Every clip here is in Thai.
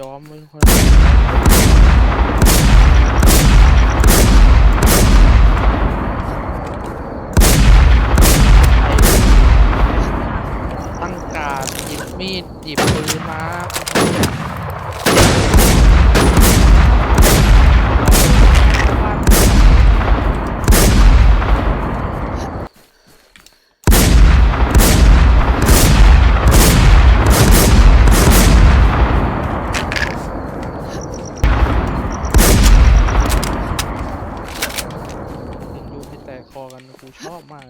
ยอมไม่คนตั้งการหยิบมีดหยิบปืนมาเห็นยูให้แต กคอกันกูชอบมาก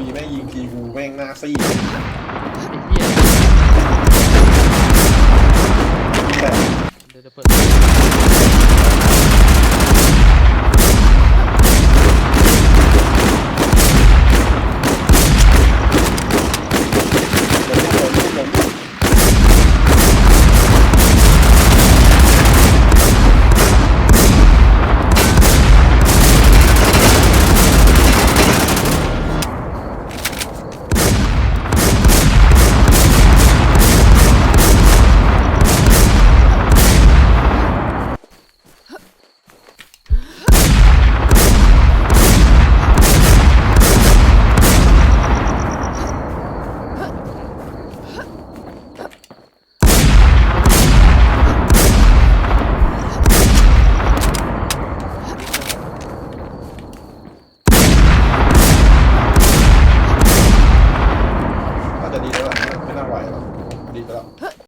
บีแม่ยิงทีกูแม่งหน้าซี่ไอ้เหี้ย